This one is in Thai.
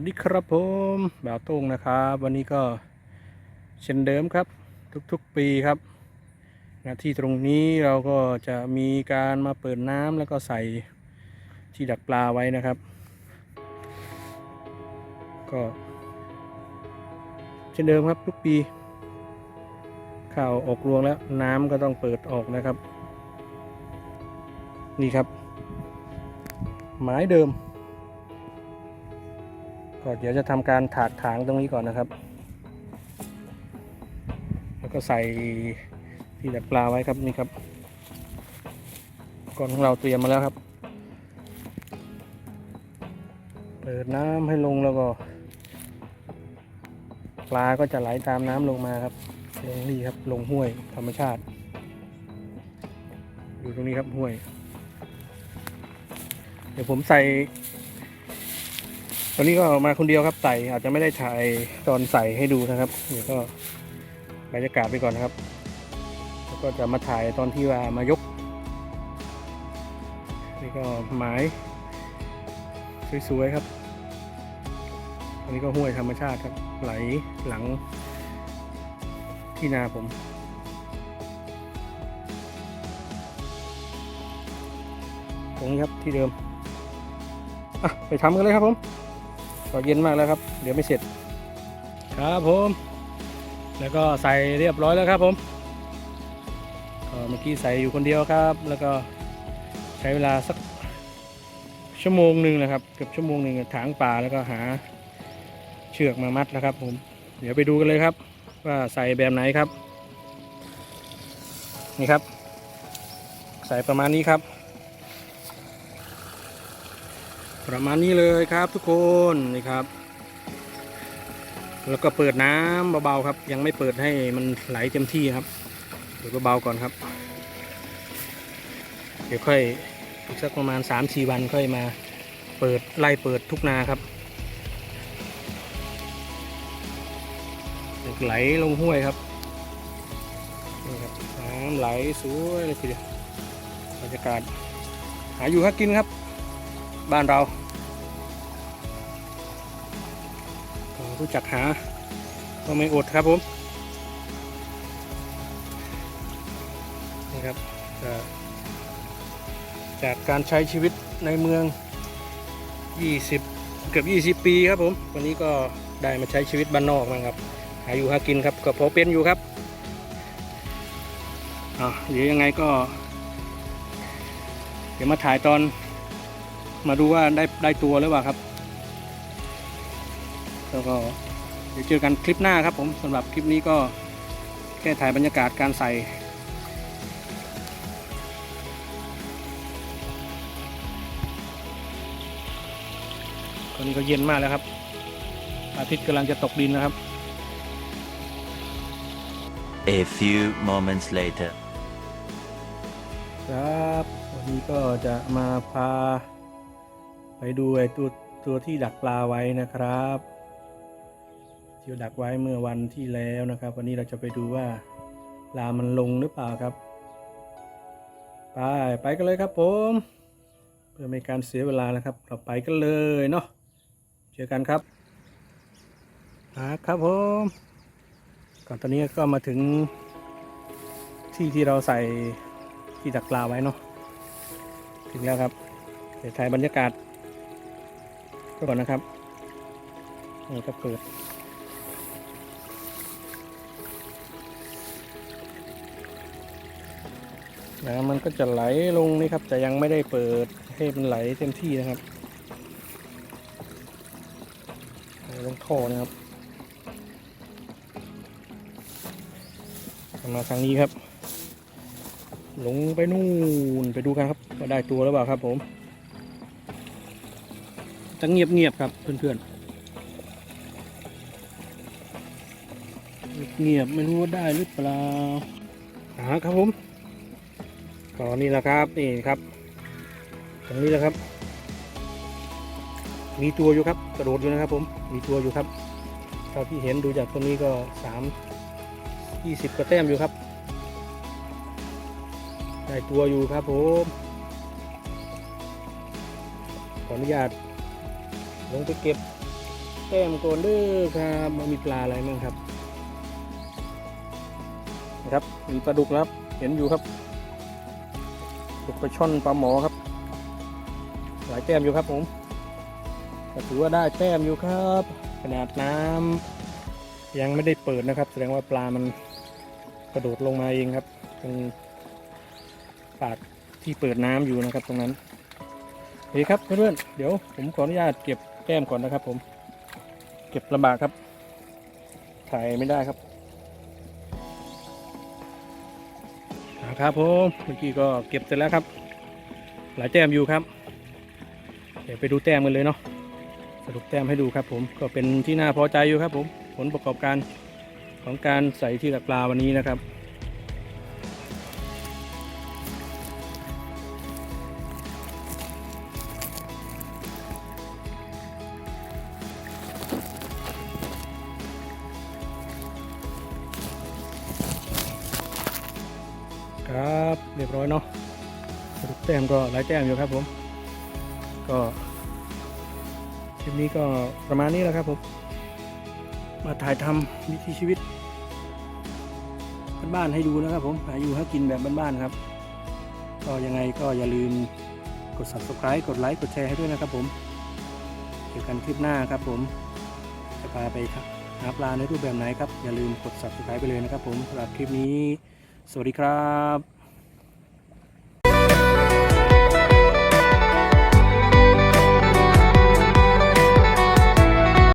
วัสดีครับผมบ่าวโต้งนะครับ วันนี้ก็เช่นเดิมครับ ทุกๆปีครับหน้าที่ตรงนี้เราก็จะมีการมาเปิดน้ำแล้วก็ใส่ที่ดักปลาไว้นะครับ ก็เช่นเดิมครับทุกปีข้าวออกรวงแล้วน้ำก็ต้องเปิดออกนะครับ นี่ครับ หมายเดิม ก็เดี๋ยวจะทำการถากถางตรงนี้ก่อนนะครับ แล้วก็ใส่ที่ดักปลาไว้ครับนี่ครับก่อนของเราเตรียมมาแล้วครับ เปิดน้ำให้ลงแล้วก็ ปลาก็จะไหลตามน้ำลงมาครับลงนี่ครับลงห้วยธรรมชาติอยู่ตรงนี้ครับห้วย เดี๋ยวผมใส่ ตอนนี้ก็มาคนเดียวครับใส่อาจจะไม่ได้ถ่ายตอนใส่ให้ดูนะครับเดี๋ยวก็บรรยากาศไปก่อนนะครับ แล้วก็จะมาถ่ายตอนที่ว่ามายก นี่ก็หมายสวยๆครับ อันนี้ก็ห้วยธรรมชาติครับ ไหลหลังที่นาผมตรงนี้ครับที่เดิม อะ ไปทำกันเลยครับผม ก็เย็นมากแล้วครับ เดี๋ยวไม่เสร็จ ครับผม แล้วก็ใส่เรียบร้อยแล้วครับผมก็เมื่อกี้ใส่อยู่คนเดียวครับ แล้วก็ใช้เวลาสักชั่วโมงหนึ่งนะครับเกือบชั่วโมงหนึ่งถางป่าแล้วก็หาเชือกมามัดแล้วครับ ผม เดี๋ยวไปดูกันเลยครับ ว่าใส่แบบไหนครับ นี่ครับ ใส่ประมาณนี้ครับ ประมาณนี้เลยครับทุกคนนี่ครับ แล้วก็เปิดน้ำเบาๆครับ ยังไม่เปิดให้มันไหลเต็มที่ครับเปิดเบาๆก่อนครับ เดี๋ยวค่อยอีกสักประมาณ 3-4 วันค่อยมาเปิดไล่เปิดทุกนาครับไหลลงห้วยครับนี่ครับน้ำไหลสวยเลยทีเดียวบรรยากาศหาอยู่หากินครับ บ้านเรารู้จักหาก็ไม่อดครับผม นี่ครับจากการใช้ชีวิตในเมือง 20 เกือบ20 ปีครับผม วันนี้ก็ได้มาใช้ชีวิตบ้านนอกมาครับ หาอยู่หากินครับก็พอเป็นอยู่ครับอ่าเดี๋ยวยังไงก็ เดี๋ยวมาถ่ายตอน มาดูว่าได้ได้ตัวหรือเปล่าครับ แล้วก็เดี๋ยวเจอกันคลิปหน้าครับผมสำหรับคลิปนี้ก็แค่ถ่ายบรรยากาศการใส่ตอนนี้ก็เย็นมากแล้วครับ อาทิตย์กำลังจะตกดินนะครับ A few moments later. ครับ วันนี้ก็จะมาพา ไปดูไอ้ตัวตัวที่ดักปลาไว้นะครับที่ดักไว้เมื่อวันที่แล้วนะครับ วันนี้เราจะไปดูว่าปลามันลงหรือเปล่าครับ ไปไปกันเลยครับผม เพื่อไม่การเสียเวลานะครับ เราไปกันเลยเนาะเจอกันครับอ่าครับผมก่อนตอนนี้ก็มาถึงที่ที่เราใส่ที่ดักปลาไว้เนาะถึงแล้วครับเดี๋ยวถ่ายบรรยากาศ ก่อนนะครับนี่ก็เปิดน้ำมันก็จะไหลลงนี่ครับ แต่ยังไม่ได้เปิดให้มันไหลเต็มที่นะครับลงท่อนะครับมาทางนี้ครับ ลงไปนู่นไปดูกันครับว่าได้ตัวหรือเปล่าครับผม จะเงียบเงียบๆครับเพื่อนๆเงียบไม่รู้ว่าได้หรือเปล่าหาครับผมก็นี่แหละครับนี่ครับ ตรงนี้แหละครับ มีตัวอยู่ครับ กระโดดอยู่นะครับผมมีตัวอยู่ครับเท่าที่เห็นดูจากตรงนี้ก็สามยี่สิบกว่าแต้มอยู่ครับได้ตัวอยู่ครับผมขออนุญาต ลงไปเก็บแต้มโกนเด้อครับมันมีปลาอะไรบ้างครับนะครับ มีปลาดุกนะครับ เห็นอยู่ครับปลาดุกปลาช่อนปลาหมอครับ หลายแต้มอยู่ครับผมก็ถือว่าได้แต้มอยู่ครับ ขนาดน้ำยังไม่ได้เปิดนะครับ แสดงว่าปลามันกระโดดลงมาเองครับตรงปากที่เปิดน้ำอยู่นะครับตรงนั้นโอเคครับเพื่อนๆเดี๋ยวผมขออนุญาตเก็บ ต้มก่อนนะครับผม เก็บลำบากครับ ถ่ายไม่ได้ครับนะครับผมเมื่อกี้ก็เก็บเสร็จแล้วครับ หลายแต้มอยู่ครับ เดี๋ยวไปดูแต้มกันเลยเนาะสรุปแต้มให้ดูครับ ผมก็เป็นที่น่าพอใจอยู่ครับ ผมผลประกอบการของการใส่ที่ดักปลาวันนี้นะครับ ครับเรียบร้อยเนาะแต้มก็หลายแต้มอยู่ครับผม ก็คลิปนี้ก็ประมาณนี้แหละครับผม มาถ่ายทำวิถีชีวิตบ้านๆให้ดูนะครับผมหาอยู่หากินแบบบ้านๆครับ ก็ยังไงก็อย่าลืมกด subscribe กดไลค์กดแชร์ให้ด้วยนะครับผมเจอกันคลิปหน้าครับผม จะพาไปหาปลาในรูปแบบไหนครับ อย่าลืมกด subscribe ไปเลยนะครับผมสำหรับคลิปนี้ สวัสดีครับ